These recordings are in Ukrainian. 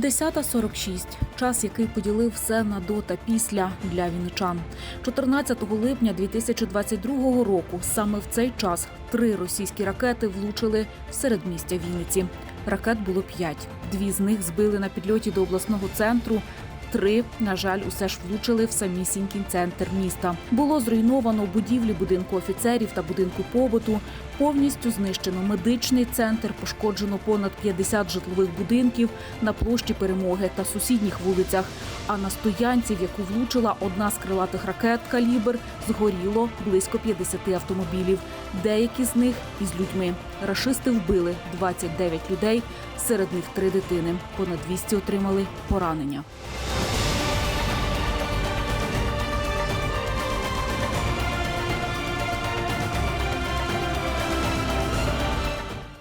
10.46 – час, який поділив все на до та після для вінничан. 14 липня 2022 року саме в цей час три російські ракети влучили в середмістя Вінниці. Ракет було п'ять. Дві з них збили на підльоті до обласного центру. Три, на жаль, усе ж влучили в самісінький центр міста. Було зруйновано будівлі будинку офіцерів та будинку побуту. Повністю знищено медичний центр, пошкоджено понад 50 житлових будинків на площі перемоги та сусідніх вулицях. А на стоянці, в яку влучила одна з крилатих ракет калібр, згоріло близько 50 автомобілів. Деякі з них із людьми. Рашисти вбили 29 людей, серед них три дитини. Понад 200 отримали поранення.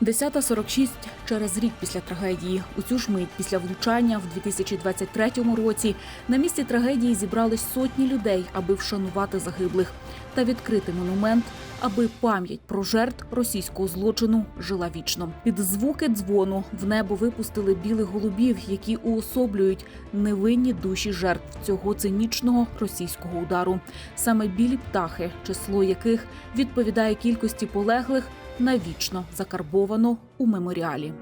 Десята 46 через рік після трагедії. У цю ж мить після влучання в 2023 році на місці трагедії зібрались сотні людей, аби вшанувати загиблих та відкрити монумент, аби пам'ять про жертв російського злочину жила вічно. Під звуки дзвону в небо випустили білих голубів, які уособлюють невинні душі жертв цього цинічного російського удару. Саме білі птахи, число яких відповідає кількості полеглих, навічно закарбовано у меморіалі.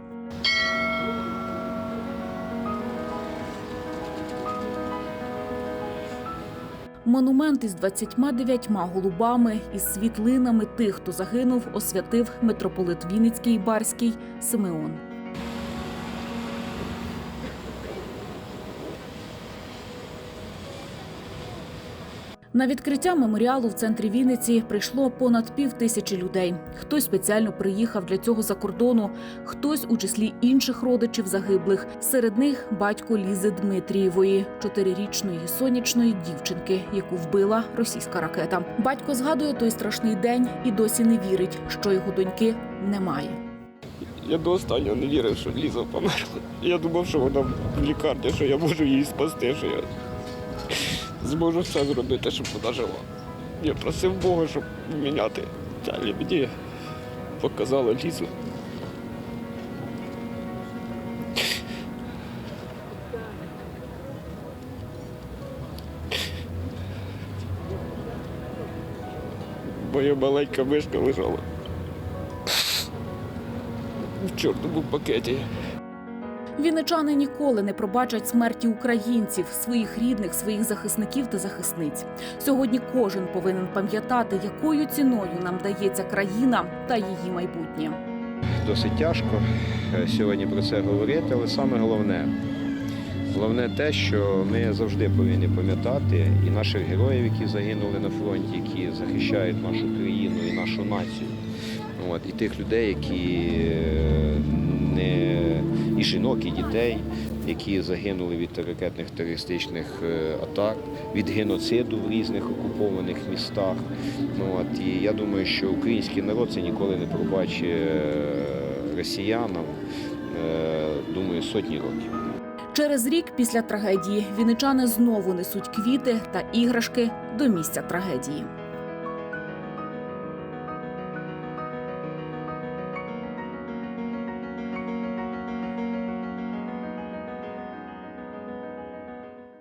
Монумент із 29 голубами із світлинами тих, хто загинув, освятив митрополит Вінницький і Барський Симеон. На відкриття меморіалу в центрі Вінниці прийшло понад пів тисячі людей. Хтось спеціально приїхав для цього за кордону, хтось у числі інших родичів загиблих. Серед них батько Лізи Дмитрієвої, чотирирічної сонячної дівчинки, яку вбила російська ракета. Батько згадує той страшний день і досі не вірить, що його доньки немає. Я до останнього не вірив, що Ліза померла. Я думав, що вона в лікарні, що я можу її спасти, що я зможу все зробити, щоб вона жила. Я просив Бога, щоб міняти. Далі мені показала Лізу. Моя маленька мишка лежала в чорному пакеті. Вінничани ніколи не пробачать смерті українців, своїх рідних, своїх захисників та захисниць. Сьогодні кожен повинен пам'ятати, якою ціною нам дається країна та її майбутнє. досить тяжко е, сьогодні про це говорити, але саме головне, головне те, що ми завжди повинні пам'ятати і наших героїв, які загинули на фронті, які захищають нашу країну і нашу націю. От, і тих людей, які е, не і жінок, і дітей, які загинули від ракетних терористичних е, атак, від геноциду в різних окупованих містах. Ну, от, і я думаю, що український народ це ніколи не пробачить е, росіянам, думаю, сотні років. Через рік після трагедії вінничани знову несуть квіти та іграшки до місця трагедії.